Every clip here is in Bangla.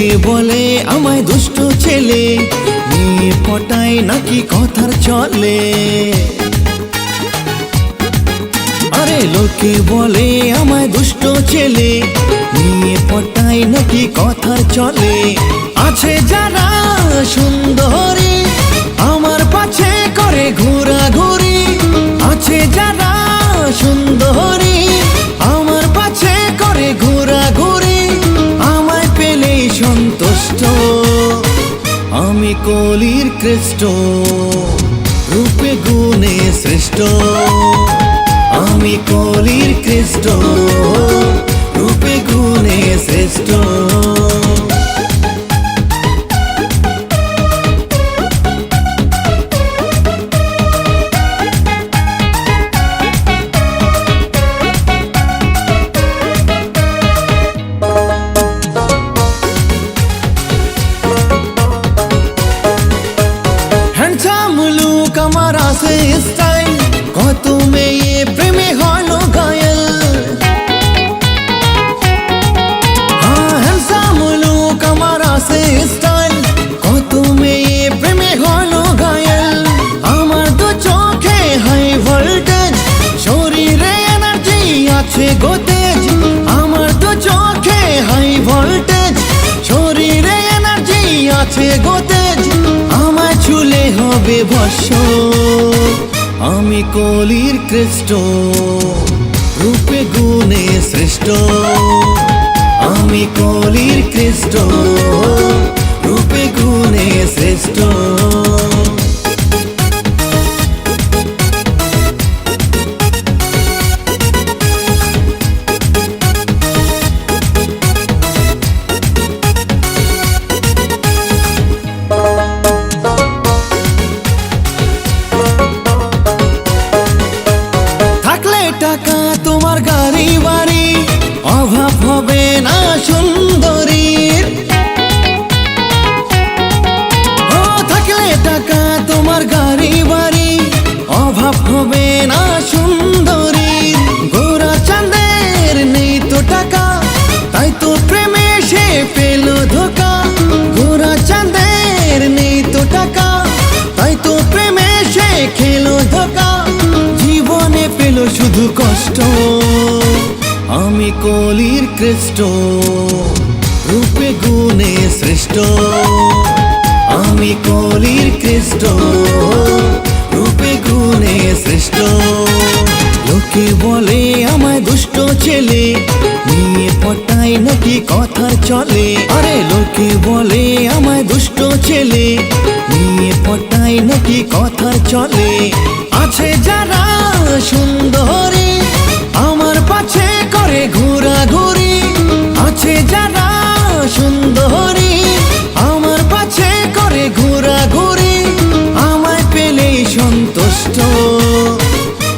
লোকে বলে, আমায় দুষ্ট ছেলে, মেয়ে পটাই নাকি কথার চলে? আরে লোকে বলে, আমায় দুষ্ট ছেলে, মেয়ে পটাই নাকি কথার চলে? আমি কলির কৃষ্ট রূপে গুণে শ্রেষ্ঠ। আমি কলির কৃষ্ট রূপে গুণে শ্রেষ্ঠ। আছে গোতেজ, আমার তো চোখে হাই ভোল্টেজ। শরীরে এনার্জি আছে গোতেজ, আমায় ছুলে হবে ভস্য। আমি কলির কৃষ্ট রূপে গুণে শ্রেষ্ঠ। আমি কলির কৃষ্ট রূপে না সুন্দরীর গোরা চাঁদের নেই তো টাকা, তাই তো প্রেমে সে পেল ধোকা। গোরা চাঁদের নেই তো টাকা, তাই তো প্রেমে সে খেলো ধোকা। জীবনে পেল শুধু কষ্ট, আমি কলির কৃষ্ট, রূপে গুণে শ্রেষ্ঠ। আমি কলির কৃষ্ট। নাকি কথা চলে? আরে লোকে বলে, আমায় দুষ্ট ছেলে। নিয়ে পটাই নাকি কথা চলে? আছে যারা সুন্দরী, আমার পাছে করে ঘোরাঘুরি। আছে যারা আমার করে ঘোরাঘুরি। আমায় পেলেই সন্তুষ্ট।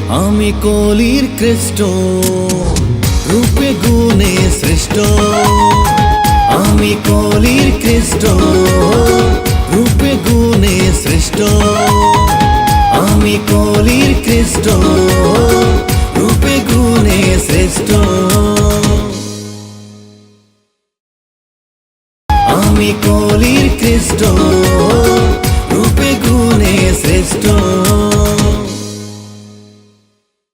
আমি কলির কৃষ্ট। রূপে গুণে শ্রেষ্ঠ। আমি কলির কৃষ্ট, রূপে গুণে শ্রেষ্ঠ। আমি কলির কৃষ্ট, রূপে গুণে শ্রেষ্ঠ। আমি কলির কৃষ্ট, রূপে গুণে শ্রেষ্ঠ।